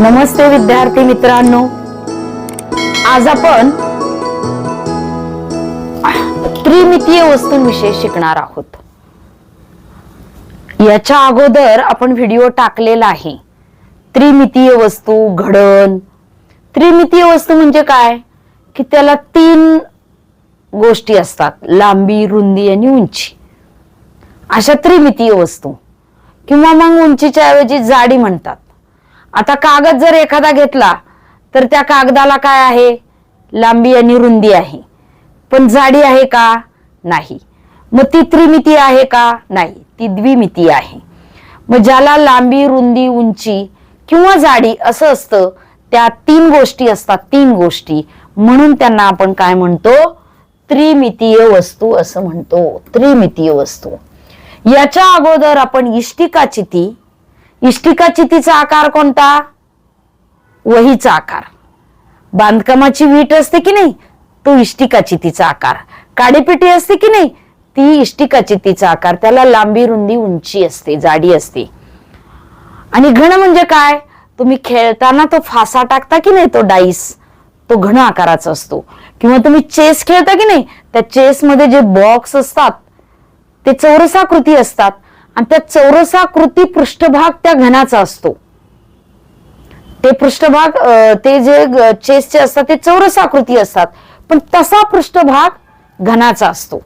नमस्ते विद्यार्थी मित्रांनो. आज आपण त्रिमितीय वस्तूंविषयी शिकणार आहोत. याच्या अगोदर आपण व्हिडिओ टाकलेला आहे. त्रिमितीय वस्तू घडण. त्रिमितीय वस्तू म्हणजे काय? की त्याला तीन गोष्टी असतात. लांबी रुंदी आणि उंची. अशा त्रिमितीय वस्तू किंवा मग उंचीच्या ऐवजी जाडी म्हणतात. आता कागद जर एखादा घेतला तर त्या कागदाला काय आहे? लांबी आणि रुंदी आहे. पण जाडी आहे का? नाही. मग ती त्रिमिती आहे का? नाही. ती द्विमिती आहे. मग ज्याला लांबी रुंदी उंची किंवा जाडी असं असतं त्या तीन गोष्टी असतात तीन गोष्टी. म्हणून त्यांना आपण काय म्हणतो? त्रिमितीय वस्तू असं म्हणतो. त्रिमितीय वस्तू. याच्या अगोदर आपण इष्टिका चिती इष्टिका चितीचा आकार कोणता? वहीचा आकार. बांधकामाची वीट असते की नाही? तो इष्टिका चितीचा आकार. काडीपिटी असते की नाही? ती इष्टिका चितीचा आकार. त्याला लांबी रुंदी उंची असते जाडी असते. आणि घन म्हणजे काय? तुम्ही खेळताना तो फासा टाकता की नाही तो डाईस? तो घन आकाराचा असतो. किंवा तुम्ही चेस खेळता की नाही? त्या चेस मध्ये जे बॉक्स असतात ते चौरसाकृती असतात. आणि त्या चौरसाकृती पृष्ठभाग त्या घनाचा असतो. ते पृष्ठभाग ते जे चेसचे असतात ते चौरसाकृती असतात. पण तसा पृष्ठभाग घनाचा असतो.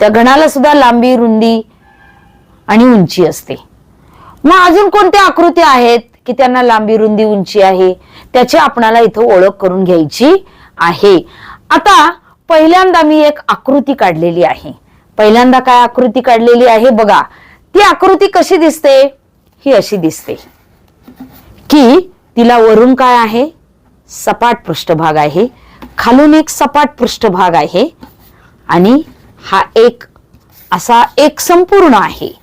त्या घनाला सुद्धा लांबी रुंदी आणि उंची असते. मग अजून कोणत्या आकृती आहेत की त्यांना लांबी रुंदी उंची आहे? त्याची आपणाला इथं ओळख करून घ्यायची आहे. आता पहिल्यांदा मी एक आकृती काढलेली आहे. पहिल्यांदा काय आकृती काढलेली आहे बघा. ती आकृती कशी दिसते? ही अशी दिसते. की तिला वरून काय आहे? सपाट पृष्ठभाग आहे. खालून एक सपाट पृष्ठभाग आहे. आणि हा एक असा एक संपूर्ण आहे.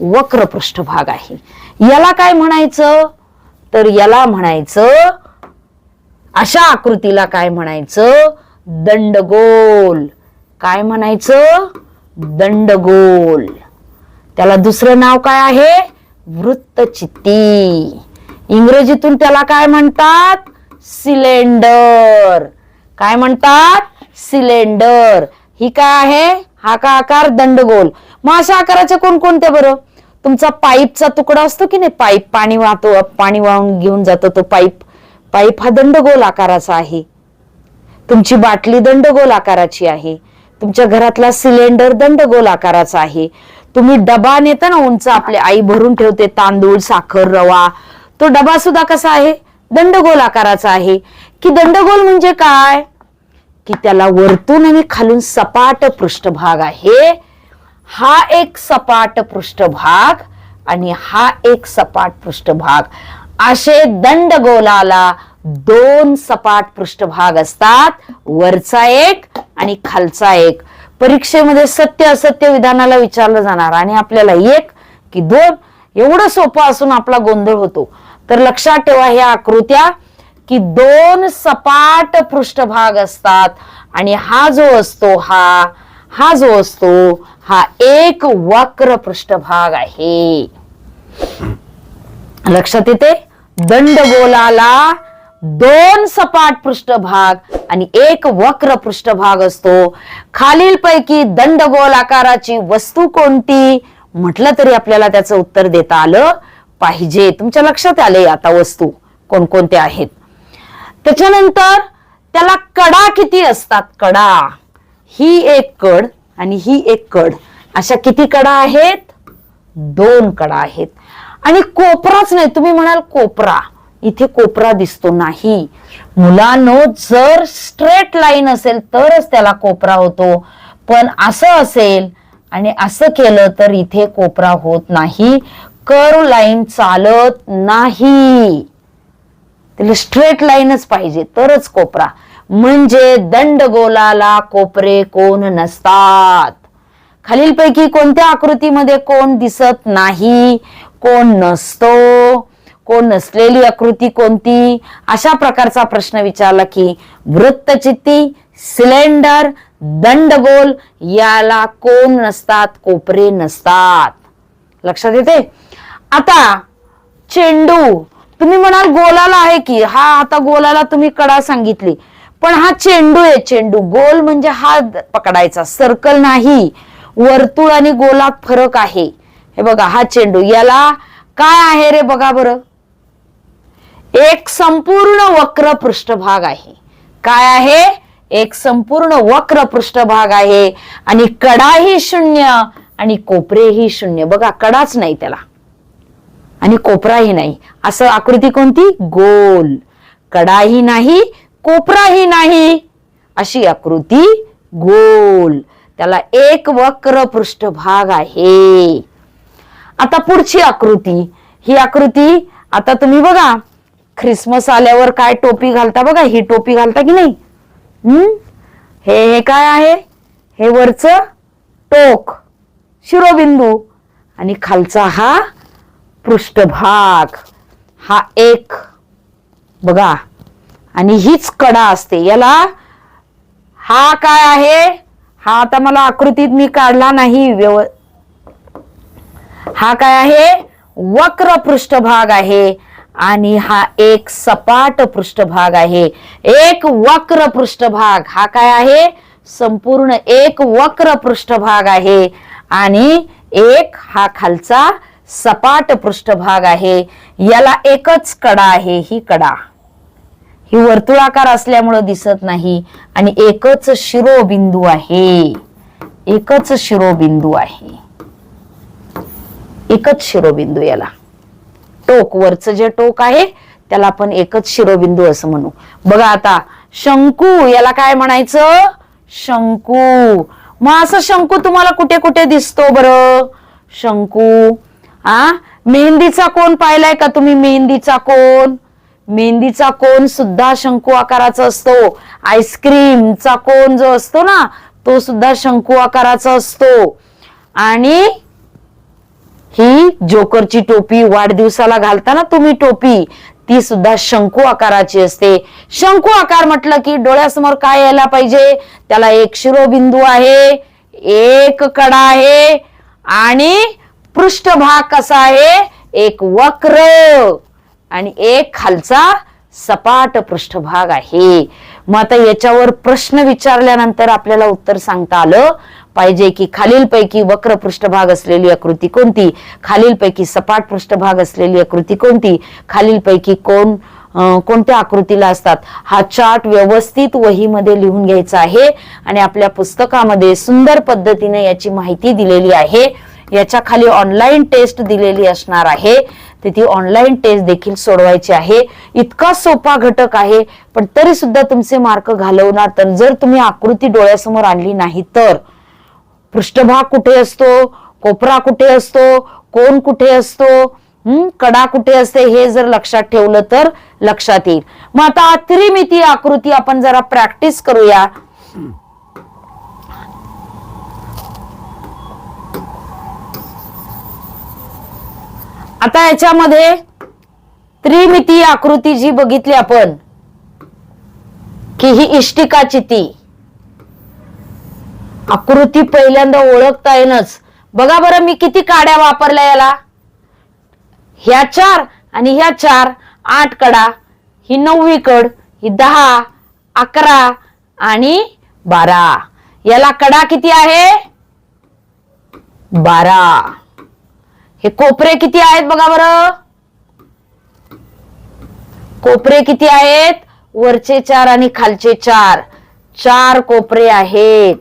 वक्र पृष्ठभाग आहे. याला काय म्हणायचं? तर याला म्हणायचं अशा आकृतीला काय म्हणायचं? दंडगोल. काय म्हणायचं? दंडगोल. त्याला दुसरं नाव काय आहे? वृत्तचित्ती. इंग्रजीतून त्याला काय म्हणतात? सिलेंडर. काय म्हणतात? सिलेंडर. ही काय आहे? हा का आकार? दंडगोल. मग अशा आकाराचे कोणकोणते बरं? तुमचा पाईपचा तुकडा असतो की नाही? पाईप पाणी वाहतो पाणी वाहून घेऊन जातो तो पाईप. पाईप हा दंडगोल आकाराचा आहे. तुमची बाटली दंडगोल आकाराची आहे. तुमच्या घरातला सिलेंडर दंडगोल आकाराचा आहे. तुम्ही डबा नेता ना उंच आपली आई भरून ठेवते तांदूळ साखर रवा. तो डबा सुद्धा कसा आहे? दंडगोल आकाराचा आहे. की दंडगोल म्हणजे काय? की त्याला वरतून आणि खालून सपाट पृष्ठभाग आहे. हा एक सपाट पृष्ठभाग आणि हा एक सपाट पृष्ठभाग. असे दंडगोलाला दोन सपाट पृष्ठभाग असतात. वरचा एक आणि खालचा एक. परीक्षेमध्ये सत्य असत्य विधानाला विचारलं जाणार आणि आपल्याला एक की दोन एवढं सोपं असून आपला गोंधळ होतो. तर लक्षात ठेवा ह्या आकृत्या की दोन सपाट पृष्ठभाग असतात आणि हा जो असतो हा हा जो असतो हा एक वक्र पृष्ठभाग आहे. लक्षात येते? दंडगोलाला दोन सपाट पृष्ठभाग आणि एक वक्र पृष्ठभाग असतो. खालीलपैकी दंडगोल आकाराची वस्तू कोणती? म्हटलं तरी आपल्याला त्याचं उत्तर देता आलं पाहिजे. तुमच्या लक्षात आले आता वस्तू कोणकोणत्या आहेत. त्याच्यानंतर त्याला कडा किती असतात? कडा. ही एक कड आणि ही एक कड. अशा किती कडा आहेत? दोन कडा आहेत. आणि कोपराच नाही. तुम्ही म्हणाल कोपरा. इथे कोपरा दिसतो नाही. मुलांनो जर स्ट्रेट लाईन असेल तरच त्याला कोपरा होतो. पण असं असेल आणि असं केलं तर इथे कोपरा होत नाही. कर्व लाईन चालत नाही. त्याला स्ट्रेट लाईनच पाहिजे तरच कोपरा. म्हणजे दंडगोलाला कोपरे कोण नसतात. खालीलपैकी कोणत्या आकृतीमध्ये कोण दिसत नाही? कोण नसतो. कोण नसलेली आकृती कोणती? अशा प्रकारचा प्रश्न विचारला की वृत्तचित्ती सिलेंडर दंडगोल याला कोण नसतात कोपरे नसतात. लक्षात येते? आता चेंडू तुम्ही म्हणाल गोलाला आहे की हा आता गोलाला तुम्ही कडा सांगितली. पण हा चेंडू आहे चेंडू. गोल म्हणजे हा पकडायचा सर्कल नाही. वर्तुळ आणि गोलात फरक आहे. हे बघा हा चेंडू. याला काय आहे रे बघा बरं. एक संपूर्ण वक्र पृष्ठभाग आहे. काय आहे? एक संपूर्ण वक्र पृष्ठभाग आहे. आणि कडाही शून्य आणि कोपरेही शून्य. बघा कडाच नाही त्याला. आणि कोपराही नाही. असं आकृती कोणती? गोल. कडाही नाही कोपराही नाही. अशी आकृती गोल. त्याला एक वक्र पृष्ठभाग आहे. आता पुढची आकृती. ही आकृती आता तुम्ही बघा. ख्रिसमस आल्यावर काय टोपी घालता बघा ही टोपी घालता की नाही? हम्म? हे हे काय आहे? हे वरच टोक शिरोबिंदू. आणि खालचा हा पृष्ठभाग. हा एक बघा. आणि हीच कडा असते. याला हा काय आहे? हा आता मला आकृतीत मी काढला नाही. व्यव हा काय आहे? वक्र पृष्ठभाग आहे. आणि हा एक सपाट पृष्ठभाग आहे. एक वक्र पृष्ठभाग. हा काय आहे? संपूर्ण एक वक्र पृष्ठभाग आहे. आणि एक हा खालचा सपाट पृष्ठभाग आहे. याला एकच कडा आहे ही कडा. ही वर्तुळाकार असल्यामुळं दिसत नाही. आणि एकच शिरोबिंदू आहे. एकच शिरोबिंदू आहे. एकच शिरोबिंदू याला. टोक वरचं जे टोक आहे त्याला आपण एकच शिरोबिंदू असं म्हणू. बघा आता शंकू याला काय म्हणायचं? शंकू. मग असं शंकू तुम्हाला कुठे कुठे दिसतो बर? शंकू. आ? मेहंदीचा कोण पाहिलाय का तुम्ही? मेहंदीचा कोण? मेहंदीचा कोण सुद्धा शंकू आकाराचा असतो. आईस्क्रीमचा कोण जो असतो ना तो सुद्धा शंकू आकाराचा असतो. आणि ही जोकरची टोपी वाढदिवसाला घालताना तुम्ही टोपी ती सुद्धा शंकू आकाराची असते. शंकू आकार म्हटलं की डोळ्यासमोर काय यायला पाहिजे? त्याला एक शिरोबिंदू आहे एक कडा आहे आणि पृष्ठभाग कसा आहे? एक वक्र आणि एक खालचा सपाट पृष्ठभाग आहे. मग आता याच्यावर प्रश्न विचारल्यानंतर आपल्याला उत्तर सांगता आलं. पाहिजे की खालीलपैकी वक्र पृष्ठभाग असलेली आकृती कोणती? खालीलपैकी सपाट पृष्ठभाग असलेली आकृती कोणती? खालीलपैकी कोण कोणत्या आकृतीला असतात? हा चार्ट व्यवस्थित वहीमध्ये लिहून घ्यायचा आहे आणि आपल्या पुस्तकामध्ये सुंदर पद्धतीने याची माहिती दिलेली आहे. याच्या खाली ऑनलाईन टेस्ट दिलेली असणार आहे. तर ती ऑनलाईन टेस्ट देखील सोडवायची आहे. इतका सोपा घटक आहे पण तरी सुद्धा तुमचे मार्क घालवणार तर जर तुम्ही आकृती डोळ्यासमोर आणली नाही तर. पृष्ठभाग कुठे असतो? कोपरा कुठे असतो? कोण कुठे असतो? कडा कुठे असते? हे जर लक्षात ठेवलं तर लक्षात येईल. मग आता त्रिमिती आकृती आपण जरा प्रॅक्टिस करूया. आता याच्यामध्ये त्रिमितीय आकृती जी बघितली आपण की ही इष्टिकाची ती. आकृती पहिल्यांदा ओळखता येणच. बघा बरं मी किती काड्या वापरल्या याला. ह्या चार आणि ह्या चार आठ कडा ही नववी कड ही दहा अकरा आणि बारा. याला कडा किती आहे? बारा. हे कोपरे किती आहेत बघा बरं. कोपरे किती आहेत? वरचे चार आणि खालचे चार. चार कोपरे आहेत.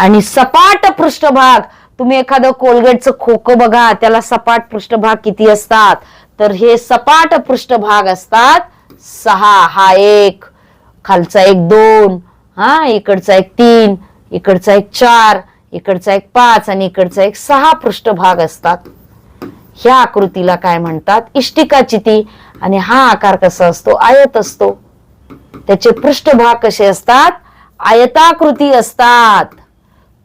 आणि सपाट पृष्ठभाग. तुम्ही एखादं कोलगेटचं खोकं बघा त्याला सपाट पृष्ठभाग किती असतात? तर हे सपाट पृष्ठभाग असतात सहा. हा एक खालचा एक दोन हा इकडचा एक तीन इकडचा एक चार इकडचा एक पाच आणि इकडचा एक सहा पृष्ठभाग असतात. ह्या आकृतीला काय म्हणतात? इष्टिका चिती. आणि हा आकार कसा असतो? आयत असतो. त्याचे पृष्ठभाग कसे असतात? आयताकृती असतात.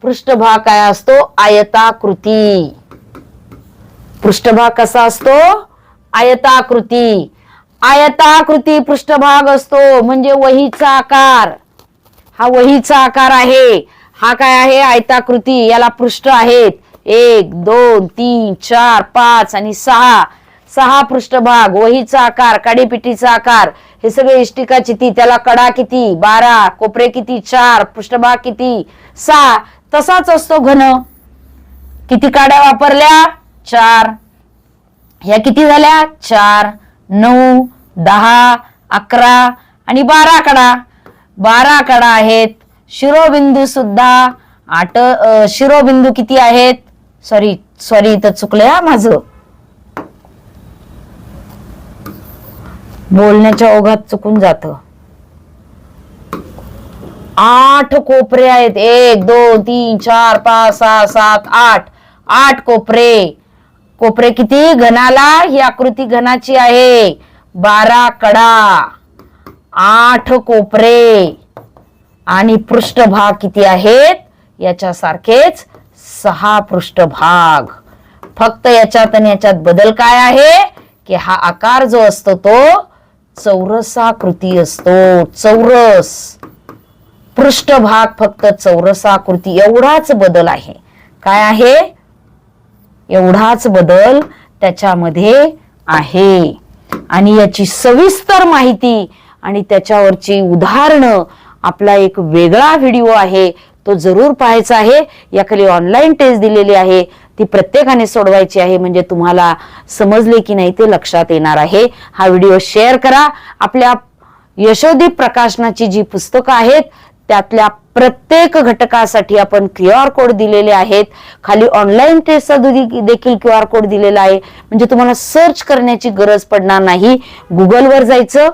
पृष्ठभाग काय असतो? आयताकृती. पृष्ठभाग कसा असतो? आयताकृती. आयताकृती पृष्ठभाग असतो. म्हणजे वहीचा आकार. हा वहीचा आकार आहे. हा काय आहे? आयताकृती याला पृष्ठ आहेत. एक दोन तीन चार पाच आणि सहा. सहा पृष्ठभाग. वहीचा आकार काडीपिटीचा आकार. हे सगळे इष्टिका किती त्याला कडा किती? बारा. कोपरे किती? चार. पृष्ठभाग किती? सहा. तसाच असतो घन. किती काड्या वापरल्या? चार. ह्या किती झाल्या? चार. नऊ दहा अकरा आणि बारा कडा. बारा कडा आहेत. शिरोबिंदू सुद्धा आठ शिरोबिंदू किती आहेत? सॉरी सॉरी इथं चुकलं हा माझं. बोलण्याच्या ओघात चुकून जात. आठ कोपरे आहेत. एक दोन तीन चार पाच सहा सात आठ. आठ कोपरे. कोपरे किती? घनाला ही आकृती घनाची आहे. बारा कडा. आठ कोपरे. आणि पृष्ठभाग किती आहेत? याच्यासारखेच सहा पृष्ठभाग. फक्त याच्यात आणि याच्यात बदल काय आहे? की हा आकार जो असतो तो चौरसाकृती असतो. चौरस. पृष्ठभाग फक्त चौरसाकृती एवढाच बदल आहे. काय आहे? एवढाच बदल त्याच्यामध्ये आहे. आणि याची सविस्तर माहिती आणि त्याच्यावरची उदाहरणं आपला एक वेगळा व्हिडिओ आहे तो जरूर पाहायचा आहे. याखाली ऑनलाईन टेस्ट दिलेली आहे. ती प्रत्येकाने सोडवायची आहे म्हणजे तुम्हाला समजले की नाही ते लक्षात येणार आहे. हा व्हिडिओ शेअर करा. आपल्या यशोदीप प्रकाशनाची जी पुस्तकं आहेत त्यातल्या प्रत्येक घटकासाठी आपण क्यू आर कोड दिलेले आहेत. खाली ऑनलाईन टेस्टचा देखील क्यू आर कोड दिलेला आहे. म्हणजे तुम्हाला सर्च करण्याची गरज पडणार नाही. गुगलवर जायचं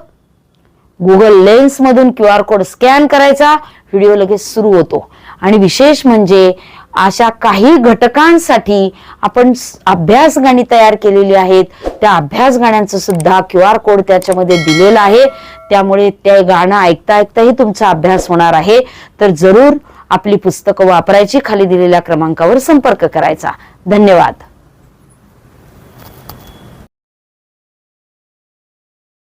गुगल लेन्स मधून क्यू आर कोड स्कॅन करायचा व्हिडिओ लगेच सुरू होतो. आणि विशेष म्हणजे अशा काही घटकांसाठी आपण अभ्यास गाणी तयार केलेली आहेत. त्या अभ्यास गाण्यांचं सुद्धा क्यू आर कोड त्याच्यामध्ये दिलेला आहे. त्यामुळे ते गाणं ऐकता ऐकताही तुमचा अभ्यास होणार आहे. तर जरूर आपली पुस्तकं वापरायची खाली दिलेल्या क्रमांकावर संपर्क करायचा. धन्यवाद.